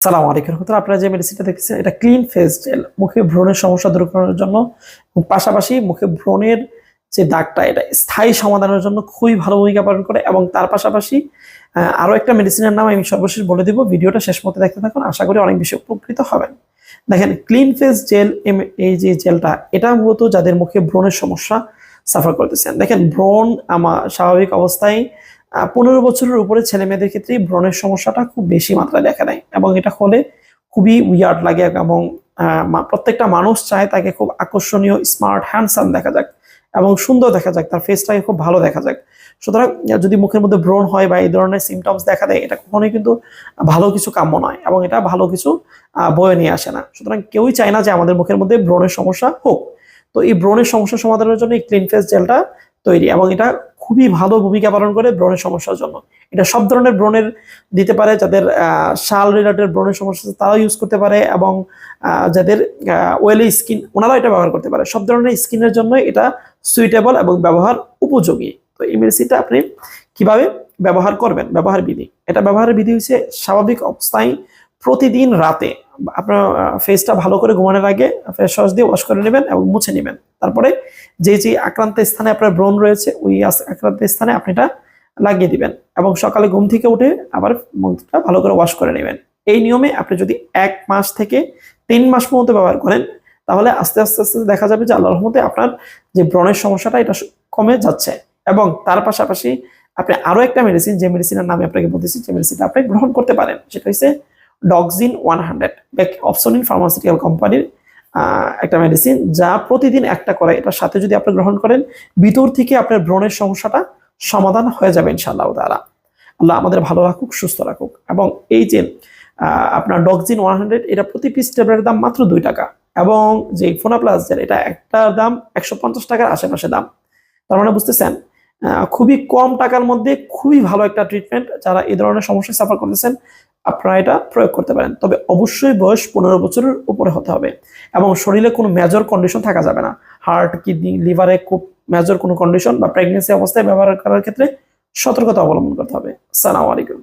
সালাম আলাইকুম রহমতুল্লাহ। আপনারা যে মেডিসিনটা দেখছেন এটা ক্লিন ফেস জেল মুখে ব্রণের সমস্যা দূর করার জন্য এবং পাশাপাশি মুখে ব্রণের যে দাগটা এটা স্থায়ী সমাধানের জন্য খুবই ভালো ভূমিকা পালন করে এবং তার পাশাপাশি আহ, আরও একটা মেডিসিনের নাম আমি সর্বশেষ বলে দিব। ভিডিওটা শেষ মতো দেখতে থাকুন। আশা করি অনেক বেশি উপকৃত হবেন। দেখেন ক্লিন ফেস জেল এম এই যে জেলটা এটা মূলত যাদের মুখে ব্রণের সমস্যা সাফার করতেছেন। দেখেন ব্রণ আমার স্বাভাবিক অবস্থায় পনেরো বছরের উপরে ছেলে মেয়েদের ক্ষেত্রে ব্রণের সমস্যাটা খুব বেশি মাত্রায় দেখা দেয় এবং এটা হলে খুবই উইয়ার্ড লাগে এবং প্রত্যেকটা মানুষ চায় তাকে খুব আকর্ষণীয় স্মার্ট হ্যান্ডসাম দেখা যাক এবং সুন্দর দেখা যাক, তার ফেসটাকে খুব ভালো দেখা যাক। সুতরাং যদি মুখের মধ্যে ব্রণ হয় বা এই ধরনের সিমটমস দেখা দেয়, এটা কখনোই কিন্তু ভালো কিছু কাম্য নয় এবং এটা ভালো কিছু বয়ে নিয়ে আসে না। সুতরাং কেউই চায় না যে আমাদের মুখের মধ্যে ব্রণের সমস্যা হোক। তো এই ব্রণের সমস্যা সমাধানের জন্য এই ক্লিন ফেস জেলটা তৈরি এবং এটা খুবই ভালো ভূমিকা পালন করে ব্রণের সমস্যার জন্য। এটা সব ধরনের ব্রণের দিতে পারে, যাদের শাল রিলেটেড ব্রণের সমস্যা তারাও ইউজ করতে পারে এবং যাদের ওয়েলি স্কিন ওনারাও এটা ব্যবহার করতে পারে। সব ধরনের স্কিনের জন্য এটা সুইটেবল এবং ব্যবহার উপযোগী। তো এই মেডিসিনটা আপনি কীভাবে ব্যবহার করবেন? ব্যবহার বিধি। এটা ব্যবহারের বিধি হচ্ছে স্বাভাবিক অবস্থায় প্রতিদিন রাতে। আপনার ফেসটা ভালো করে ঘুমানোর আগে ফেস ওয়াশ দিয়ে ওয়াশ করে নেবেন এবং মুছে নেবেন। তারপরে যে যে আক্রান্ত স্থানে আপনার ব্রণ রয়েছে, ওই আক্রান্ত স্থানে আপনি এটা লাগিয়ে দিবেন এবং সকালে ঘুম থেকে উঠে আবার মুখটা ভালো করে ওয়াশ করে নেবেন। এই নিয়মে আপনি যদি এক মাস থেকে তিন মাস পর্যন্ত ব্যবহার করেন, তাহলে আস্তে আস্তে আস্তে দেখা যাবে যে আল্লাহ রহমতে আপনার যে ব্রণের সমস্যাটা এটা কমে যাচ্ছে এবং তার পাশাপাশি আপনি আরও একটা মেডিসিন যে মেডিসিনের নামে আপনাকে বলতেছি, যে মেডিসিনটা আপনি গ্রহণ করতে পারেন, সেটা হচ্ছে ডক্সিন ওয়ান হান্ড্রেড অপসনিন ফার্মাসিউটিক্যাল কোম্পানির একটা মেডিসিন যা প্রতিদিন একটা করে। এটার সাথে যদি আপনি গ্রহণ করেন, ভিতর থেকে আপনার ব্রণের সমস্যাটা সমাধান হয়ে যাবে ইনশাআল্লাহ তাআলা। আল্লাহ আমাদের ভালো রাখুক, সুস্থ রাখুক। এবং এই যে আপনার ডক্সিন ওয়ান হান্ড্রেড এটা প্রতি পিস ট্যাবলেটের দাম মাত্র দুই টাকা। এবং যে ফোনাপ্লাস জেল এটা একটা দাম একশো পঞ্চাশ টাকার আশেপাশে দাম। তার মানে বুঝতেছেন? খুবই কম টাকার মধ্যে খুবই ভালো একটা ট্রিটমেন্ট যারা এই ধরনের সমস্যায় সাফার করতেছেন, আপনারা এটা প্রয়োগ করতে পারেন। তবে অবশ্যই বয়স পনেরো বছরের উপরে হতে হবে এবং শরীরে কোনো মেজর কন্ডিশন থাকা যাবে না। হার্ট কিডনি লিভারে খুব মেজর কোনো কন্ডিশন বা প্রেগনেন্সি অবস্থায় ব্যবহার করার ক্ষেত্রে সতর্কতা অবলম্বন করতে হবে। সালাম আলাইকুম।